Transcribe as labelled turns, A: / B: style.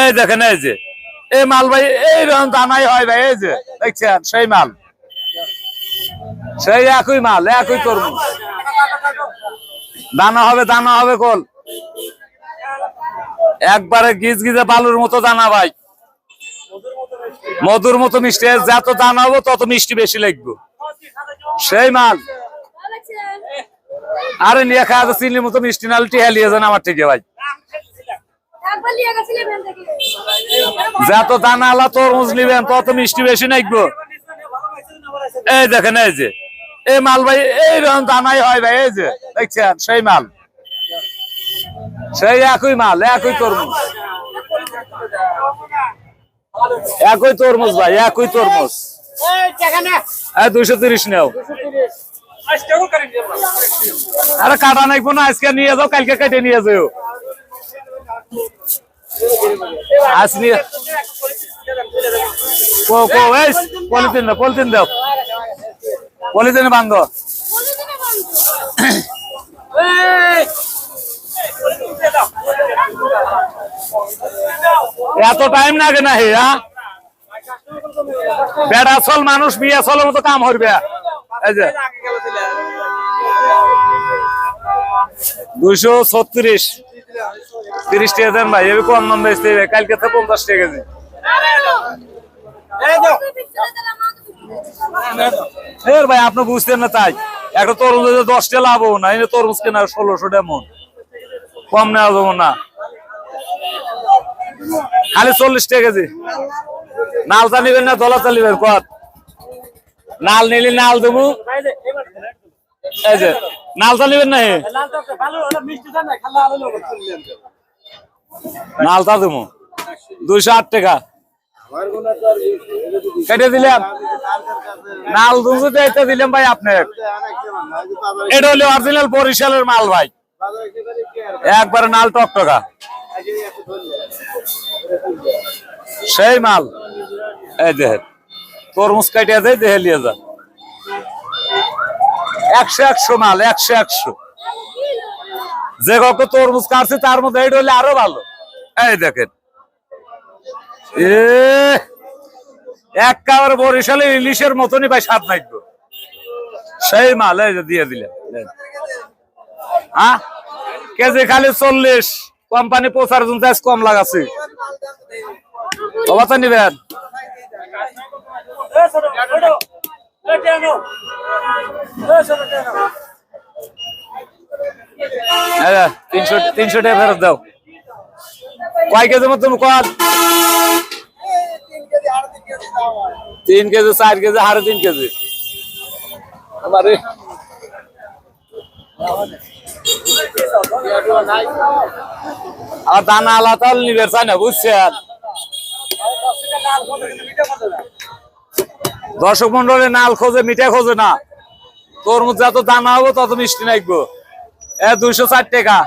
A: এই দেখেন, এই যে। এই মাল ভাই এইরকম দানাই হয় ভাই, এই যে। দেখছেন, সেই মাল। সেই একই মাল, একই তরমুজ। দানা হবে দানা হবে কল। একবারে গিজ গিজে বালুর মতো দানা ভাই। মধুর মতো মিষ্টি যত দানা হবে, তত মিষ্টি বেশি লাগবে। সেই মাল। আরে নিয়ে খাওয়া চিনির মতো মিষ্টি নাল টিহা লিয়ে যান আমার থেকে ভাই
B: একবার লিয়ে গেছিলাম এখান থেকে
A: যত দানা আলা তরমুজ নিবেন তত মিষ্টি বেশি নাকবো এই দেখেন, এই যে। এই মাল ভাই এইরকম দানাই হয় ভাই, এই যে। দেখছেন? সেই মাল। সেই একই মাল, একই তরমুজ। একই তরমুজ ভাই, একই তরমুজ। দুইশো তিরিশ নেও। আরে কাটা নাকবো না, আজকে নিয়ে যাও, কালকে কেটে নিয়ে যাও। আজ নিয়ে কো কো পলিথিন দাও পলিথিন দাও। এত টাইম লাগে না হ্যাঁ বেড়া চল, মানুষ বিয়ে চলের মতো কাম করবে। এই যে। দুইশো ছত্রিশ। তিরিশ টাকা দেন ভাই এবি কম দাম হবে। কালকে থেকে পঞ্চাশ টাকা কেজি। এর ভাই, আপনি বুঝতেন না তাই। একটা তরমুজ দশটা লাভ হব না তরমুজ কেনা ষোলোশো মন কম নেওয়া যাব না। খালি চল্লিশ টাকা কেজি। নালতা নিবেন না দলাতা নিবেন কত নাল নিলে নাল দেবো। এই যে নালতা নিবেন না নালতা দেবো দুইশো আট টাকা। কেটে দিলাম। নাল দুশো এটা দিলাম ভাই আপনার। এটা হলো অরিজিনাল বরিশালের মাল ভাই। একবারে নাল টকটকা। সেই মাল। এই দেখেন, তরমুজ কাটিয়া দেয়, দেহে লিয়ে যা একশো একশো মাল, একশো একশো। যে কত তরমুজ কাটছে, তার মধ্যে এইটা হলে আরও ভালো। দেখেন। এ, একেবারে বরিশালে ইলিশের মতনই ভাই স্বাদ নাকবো সেই মাল দিয়ে দিলেন। হ্যাঁ? কেজি খালি চল্লিশ। কোম্পানি পৌঁছার জন্য কম লাগাচ্ছে। অবস্থা নিবেন? তিনশো তিনশো টাকা ফেরত দাও। কয় কেজি মতন কত তিন কেজি, চার কেজি, সাড়ে তিন কেজি। আর দানা দর্শক মন্ডলে, নাল খোঁজে, মিঠা খোঁজে না। তরমুজ যত দানা হব তত মিষ্টি নাকবো এ, দুইশো ষাট টাকা।